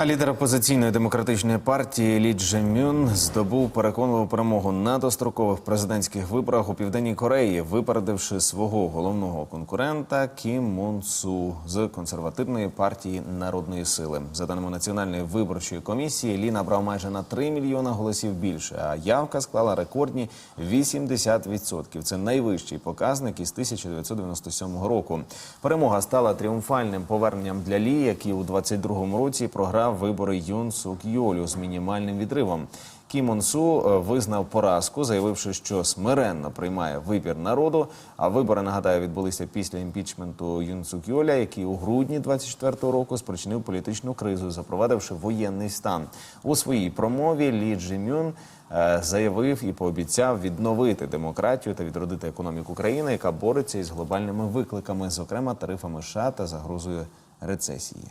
А лідер опозиційної демократичної партії Лі Джемюн здобув переконливу перемогу на дострокових президентських виборах у південній Кореї, випередивши свого головного конкурента Кім Мун Су з консервативної партії народної сили. За даними національної виборчої комісії, Лі набрав майже на 3 мільйона голосів більше. А явка склала рекордні 80%. Це найвищий показник із 1997 року. Перемога стала тріумфальним поверненням для Лі, який у 22-му році програв вибори Юн Сук Йолю з мінімальним відривом. Кім Он Су е, визнав поразку, заявивши, що смиренно приймає вибір народу. А вибори нагадаю відбулися після імпічменту Юн Сук Йоля, який у грудні 24-го року спричинив політичну кризу, запровадивши воєнний стан. У своїй промові Лі Джимюн е, заявив і пообіцяв відновити демократію та відродити економіку країни, яка бореться із глобальними викликами, зокрема тарифами США та загрозою рецесії.